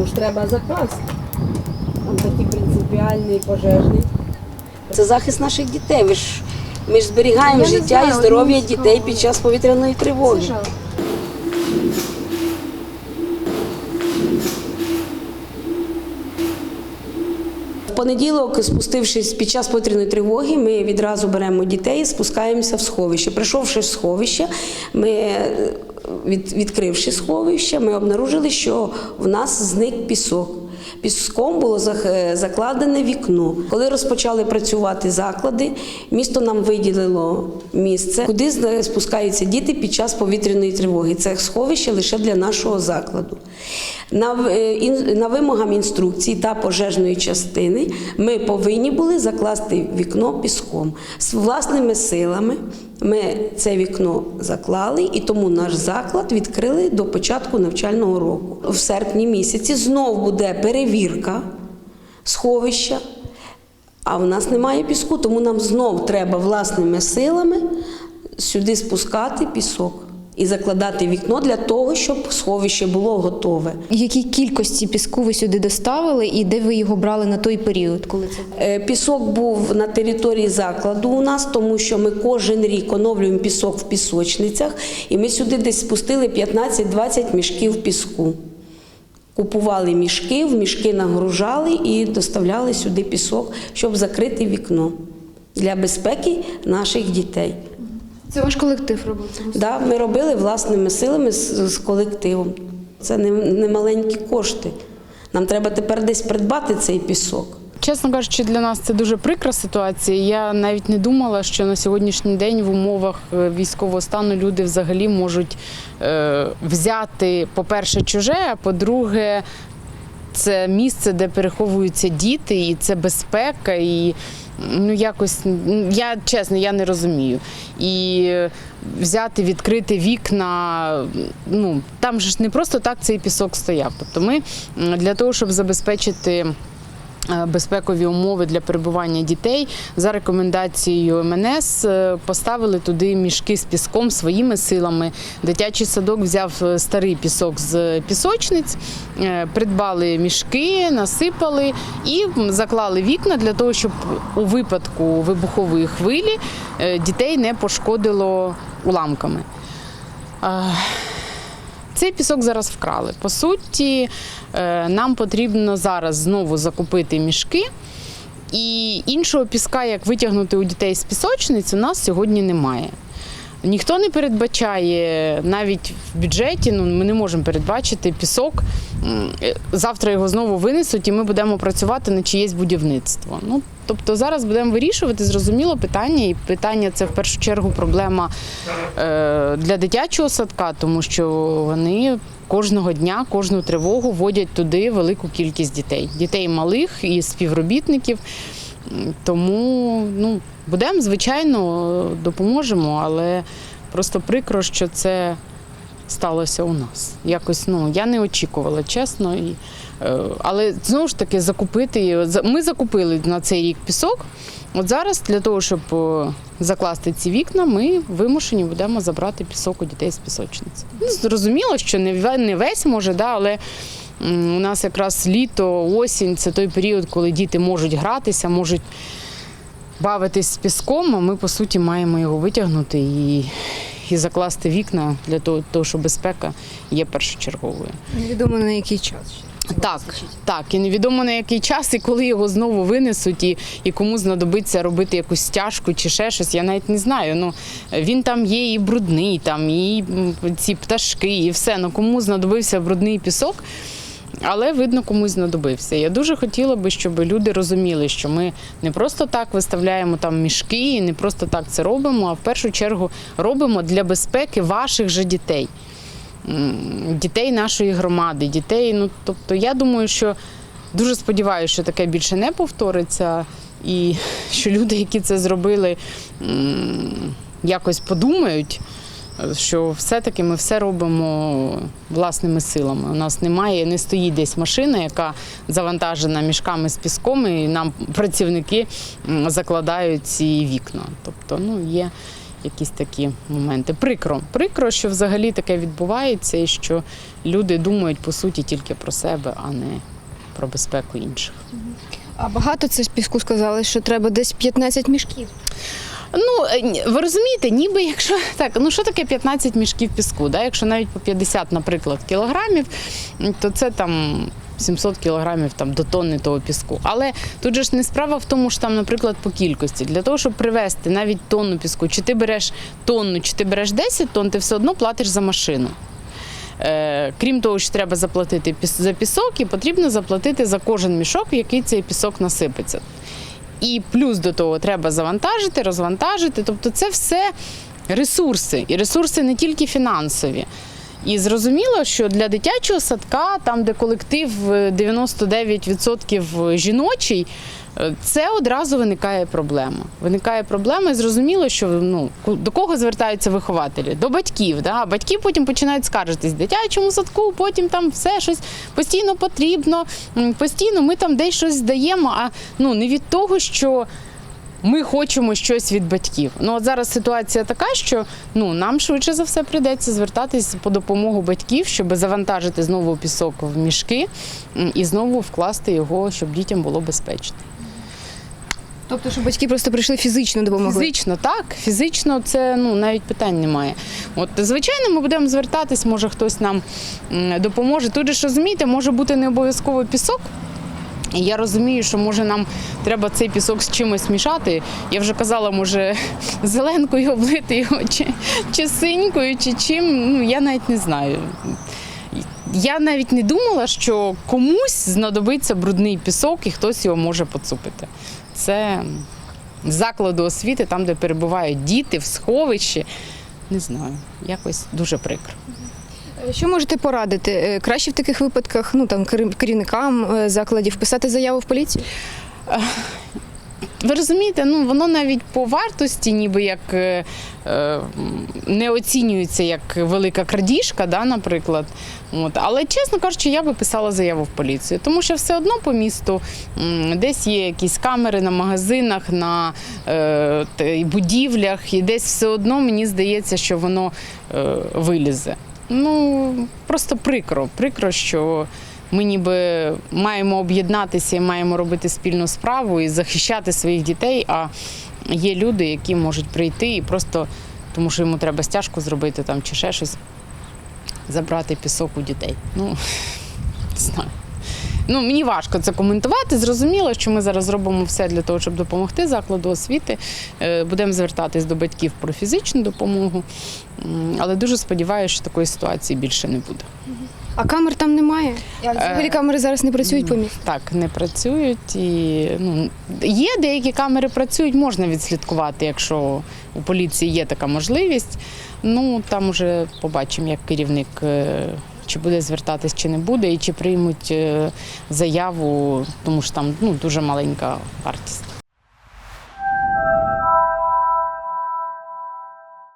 яку ж треба закласти. Там такий принципіальний пожежний. Це захист наших дітей. Ви ж, ми ж зберігаємо Я не життя знаю, і здоров'я ну, дітей під час повітряної тривоги. Це. В понеділок, спустившись під час повітряної тривоги, ми відразу беремо дітей і спускаємося в сховище. Прийшовши в сховище, ми е, від, відкривши сховище, ми обнаружили, що в нас зник пісок. Піском було е, закладене вікно. Коли розпочали працювати заклади, місто нам виділило місце, куди спускаються діти під час повітряної тривоги. Це сховище лише для нашого закладу. На, е, на вимогам інструкції та пожежної частини ми повинні були закласти вікно піском. З власними силами ми це вікно заклали, і тому наш заклад відкрили до початку навчального року. В серпні місяці знов буде перевірка сховища. А в нас немає піску, тому нам знов треба власними силами сюди спускати пісок і закладати вікно для того, щоб сховище було готове. Які кількості піску ви сюди доставили і де ви його брали на той період, коли це було? Е, Пісок був на території закладу у нас, тому що ми кожен рік оновлюємо пісок в пісочницях, і ми сюди десь спустили 15-20 мішків піску. Купували мішки, в мішки нагружали і доставляли сюди пісок, щоб закрити вікно для безпеки наших дітей. Це ваш колектив робив? Да, ми робили власними силами з, з колективом. Це не, не маленькі кошти. Нам треба тепер десь придбати цей пісок. Чесно кажучи, для нас це дуже прикра ситуація. Я навіть не думала, що на сьогоднішній день в умовах е, військового стану люди взагалі можуть е, взяти, по-перше, чуже, а по-друге, це місце, де переховуються діти, і це безпека. І ну якось я чесно, я не розумію. І е, взяти, відкрити вікна. Ну там же ж не просто так цей пісок стояв. Тобто, ми для того, щоб забезпечити. Е, Безпекові умови для перебування дітей за рекомендацією МНС е, поставили туди мішки з піском своїми силами. Дитячий садок взяв е, старий пісок з пісочниць, придбали мішки, насипали і заклали вікна для того, щоб у випадку вибухової хвилі дітей не пошкодило уламками. Цей пісок зараз вкрали. По суті, е, нам потрібно зараз знову закупити мішки. І іншого піска, як витягнути у дітей з пісочниць, у нас сьогодні немає. Ніхто не передбачає навіть в бюджеті, ну ми не можемо передбачити пісок. Завтра його знову винесуть, і ми будемо працювати на чиєсь будівництво. Ну тобто зараз будемо вирішувати зрозуміло питання, і питання це в першу чергу проблема е, для дитячого садка, тому що вони кожного дня, кожну тривогу водять туди велику кількість дітей, дітей малих і співробітників. Тому ну, будемо, звичайно, допоможемо, але просто прикро, що це сталося у нас. Якось ну я не очікувала, чесно. І, е, але знову ж таки закупити. Ми закупили на цей рік пісок. От зараз для того, щоб е, закласти ці вікна, ми вимушені будемо забрати пісок у дітей з пісочниці. Ну, зрозуміло, що не весь може, да, але у нас якраз літо, осінь це той період, коли діти можуть гратися, можуть бавитись з піском, а ми по суті маємо його витягнути і, і закласти вікна для того, того, що безпека є першочерговою. Невідомо на який час. Так, так, і невідомо на який час, і коли його знову винесуть, і, і кому знадобиться робити якусь стяжку чи ще щось, я навіть не знаю. Ну він там є і брудний, там і ці пташки, і все. Ну кому знадобився брудний пісок. Але видно, комусь знадобився. Я дуже хотіла би, щоб люди розуміли, що ми не просто так виставляємо там мішки, і не просто так це робимо, а в першу чергу робимо для безпеки ваших же дітей дітей нашої громади, дітей. Ну тобто, я думаю, що дуже сподіваюся, що таке більше не повториться, і що люди, які це зробили, якось подумають. Що все-таки ми все робимо власними силами. У нас немає, не стоїть десь машина, яка завантажена мішками з піском, і нам працівники закладають ці вікна. Тобто, ну є, якісь такі моменти. Прикро. Прикро, що взагалі таке відбувається, і що люди думають по суті тільки про себе, а не про безпеку інших. А багато це з піску сказали, що треба десь 15 мішків. Ну, е, ви розумієте, ніби якщо так, ну що таке 15 мішків піску? Да? Якщо навіть по 50, наприклад, кілограмів, то це там 700 кілограмів там, до тонни того піску. Але тут же ж не справа в тому, що там, наприклад, по кількості. Для того, щоб привезти навіть тонну піску, чи ти береш тонну, чи ти береш 10 тонн, ти все одно платиш за машину. Е, крім того, що треба заплатити за пісок, і потрібно заплатити за кожен мішок, який цей пісок насипеться. І плюс до того треба завантажити, розвантажити. Тобто це все ресурси. І ресурси не тільки фінансові. І зрозуміло, що для дитячого садка, там, де колектив е, 99% жіночий, е, це одразу виникає проблема. Виникає проблема, і зрозуміло, що ну до кого звертаються вихователі? До батьків. Да? Батьки потім починають скаржитись дитячому садку, потім там все щось постійно потрібно, постійно ми там десь щось здаємо, а ну не від того, що ми хочемо щось від батьків. Ну от зараз ситуація така, що ну нам швидше за все прийдеться звертатись по допомогу батьків, щоб завантажити знову пісок в мішки і знову вкласти його, щоб дітям було безпечно. Тобто, що батьки просто прийшли фізично допомогли. Фізично так, фізично це ну навіть питань немає. От звичайно, ми будемо звертатись, може хтось нам допоможе. Тут же ж розумієте, може бути не обов'язково пісок. Я розумію, що може нам треба цей пісок з чимось мішати. Я вже казала, може зеленкою облити його, чи, чи синькою, чи чим. Ну я навіть не знаю. Я навіть не думала, що комусь знадобиться брудний пісок і хтось його може поцупити. Це закладу освіти, там, де перебувають діти, в сховищі. Не знаю, якось дуже прикро. Що можете порадити? Е, Краще в таких випадках, ну там керівникам е, закладів писати заяву в поліцію? Ви розумієте, ну воно навіть по вартості, ніби як е, е, не оцінюється як велика крадіжка, да, наприклад. От. Але чесно кажучи, я би писала заяву в поліцію, тому що все одно по місту м, десь є якісь камери на магазинах, на е, будівлях, і десь все одно мені здається, що воно е, вилізе. Ну просто прикро, прикро, що ми ніби маємо об'єднатися і маємо робити спільну справу і захищати своїх дітей. А є люди, які можуть прийти і просто тому, що йому треба стяжку зробити там чи ще щось, забрати пісок у дітей. Ну не знаю. Ну, мені важко це коментувати. Зрозуміло, що ми зараз робимо все для того, щоб допомогти закладу освіти. Е, Будемо звертатись до батьків про фізичну допомогу. Але дуже сподіваюся, що такої ситуації більше не буде. А камер там немає. А взагалі Е, камери зараз не працюють по місту. Так, не працюють. І, ну, є деякі камери працюють, можна відслідкувати, якщо у поліції є така можливість. Ну там вже побачимо, як керівник. Чи буде звертатись, чи не буде, і чи приймуть е, заяву, тому що там ну, дуже маленька вартість.